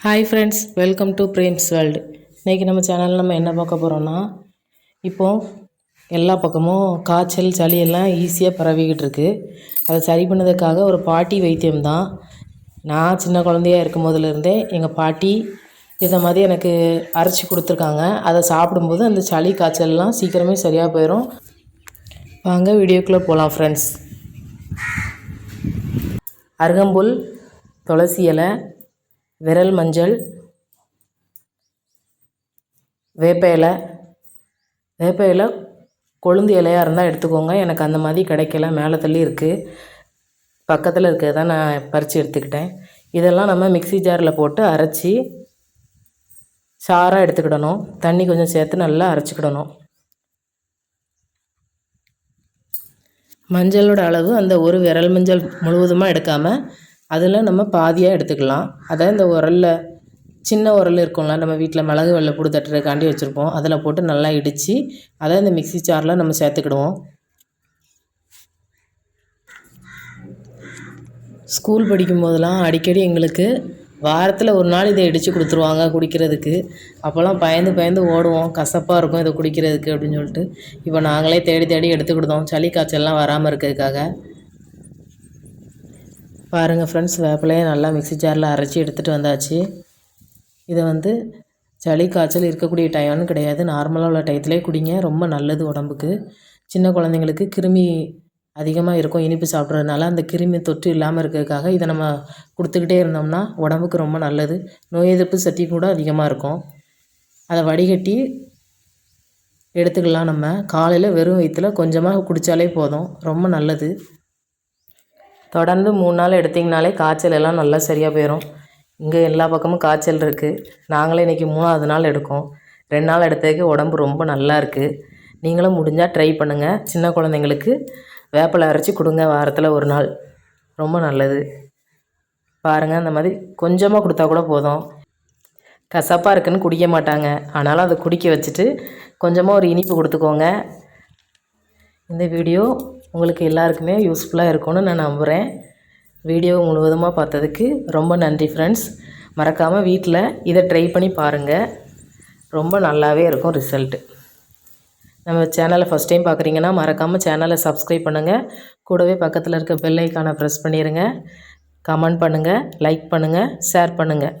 Hi friends welcome to frames world இன்றைக்கி நம்ம சேனலில் நம்ம என்ன பார்க்க போகிறோன்னா இப்போது எல்லா பக்கமும் காய்ச்சல் சளி எல்லாம் ஈஸியாக பரவிக்கிட்டு இருக்குது அதை சரி பண்ணதுக்காக ஒரு பாட்டி வைத்தியம் தான் நான் சின்ன குழந்தையா இருக்கும் போதுலேருந்தே எங்கள் பாட்டி இதை மாதிரி எனக்கு அரைச்சி கொடுத்துருக்காங்க. அதை சாப்பிடும்போது அந்த சளி காய்ச்சல்லாம் சீக்கிரமே சரியாக போயிடும் வாங்க வீடியோக்குள்ளே போகலாம் ஃப்ரெண்ட்ஸ் அருகம்புல் துளசி இலை விரல் மஞ்சள் வேப்ப இலை வேப்ப இலை கொழுந்து இலையாக இருந்தால் எடுத்துக்கோங்க. எனக்கு அந்த மாதிரி கிடைக்கல. மேலே தள்ளி இருக்குது பக்கத்தில் இருக்கிறத நான் பறித்து எடுத்துக்கிட்டேன். இதெல்லாம் நம்ம மிக்ஸி ஜாரில் போட்டு அரைச்சி சாராக எடுத்துக்கிடணும். தண்ணி கொஞ்சம் சேர்த்து நல்லா அரைச்சிக்கிடணும். மஞ்சளோட அளவு அந்த ஒரு விரல் மஞ்சள் முழுவதுமாக எடுக்காமல் அதில் நம்ம பாதியாக எடுத்துக்கலாம். அதை இந்த உரலில் சின்ன உரல் இருக்கும்ல நம்ம வீட்டில் மிளகு வெள்ளை புடு தட்டுறதுக்காண்டி வச்சுருப்போம். அதில் போட்டு நல்லா இடித்து அதை இந்த மிக்ஸி சாரில் நம்ம சேர்த்துக்கிடுவோம். ஸ்கூல் படிக்கும் போதெல்லாம் அடிக்கடி எங்களுக்கு வாரத்தில் ஒரு நாள் இதை இடித்து கொடுத்துருவாங்க குடிக்கிறதுக்கு. அப்போல்லாம் பயந்து பயந்து ஓடுவோம். கசப்பாக இருக்கும் இதை குடிக்கிறதுக்கு அப்படின்னு சொல்லிட்டு. இப்போ நாங்களே தேடி தேடி எடுத்துக்கிடுதோம். சளி காய்ச்சல்லாம் வராமல் இருக்கிறதுக்காக. பாருங்கள் ஃப்ரெண்ட்ஸ் வேப்பிலையை நல்லா மிக்ஸி ஜாரில் அரைச்சி எடுத்துகிட்டு வந்தாச்சு. இதை வந்து சளி காய்ச்சல் இருக்கக்கூடிய டயம்னு கிடையாது. நார்மலாக உள்ள டயத்துலேயே குடிங்க. ரொம்ப நல்லது உடம்புக்கு. சின்ன குழந்தைங்களுக்கு கிருமி அதிகமாக இருக்கும். இனிப்பு சாப்பிட்றதுனால அந்த கிருமி தொற்று இல்லாமல் இருக்கிறதுக்காக இதை நம்ம கொடுத்துக்கிட்டே இருந்தோம்னா உடம்புக்கு ரொம்ப நல்லது. நோய் எதிர்ப்பு சக்தி கூட அதிகமாக இருக்கும். அதை வடிகட்டி எடுத்துக்கலாம் நம்ம. காலையில் வெறும் வயிற்றில் கொஞ்சமாக குடித்தாலே போதும். ரொம்ப நல்லது. தொடர்ந்து மூணு நாள் எடுத்திங்கனாலே காய்ச்சல் எல்லாம் நல்லா சரியாக போயிடும் இங்கே எல்லா பக்கமும் காய்ச்சல் இருக்குது நாங்களே இன்றைக்கி மூணாவது நாள் எடுக்கோம். ரெண்டு நாள் எடுத்ததுக்கு உடம்பு ரொம்ப நல்லா இருக்குது நீங்களும் முடிஞ்சால் ட்ரை பண்ணுங்கள் சின்ன குழந்தைங்களுக்கு வேப்பிலை அரைச்சி கொடுங்க வாரத்தில் ஒரு நாள். ரொம்ப நல்லது. பாருங்கள் அந்த மாதிரி கொஞ்சமாக கொடுத்தா கூட போதும். கசப்பாக இருக்குன்னு குடிக்க மாட்டாங்க. ஆனாலும் அதை குடிக்க வச்சுட்டு கொஞ்சமாக ஒரு இனிப்பு கொடுத்துக்கோங்க. இந்த வீடியோ உங்களுக்கு எல்லாருக்குமே யூஸ்ஃபுல்லாக இருக்கும்னு நான் நம்புகிறேன் வீடியோ முழுவதுமாக பார்த்ததுக்கு ரொம்ப நன்றி ஃப்ரெண்ட்ஸ் மறக்காமல் வீட்டில் இதை ட்ரை பண்ணி பாருங்கள் ரொம்ப நல்லாவே இருக்கும் ரிசல்ட்டு நம்ம சேனலை ஃபஸ்ட் டைம் பார்க்குறீங்கன்னா மறக்காமல் சேனலை சப்ஸ்கிரைப் பண்ணுங்கள் கூடவே பக்கத்தில் இருக்க பெல் ஐக்கானை ப்ரெஸ் பண்ணிடுங்க கமெண்ட் பண்ணுங்கள் லைக் பண்ணுங்கள் ஷேர் பண்ணுங்கள்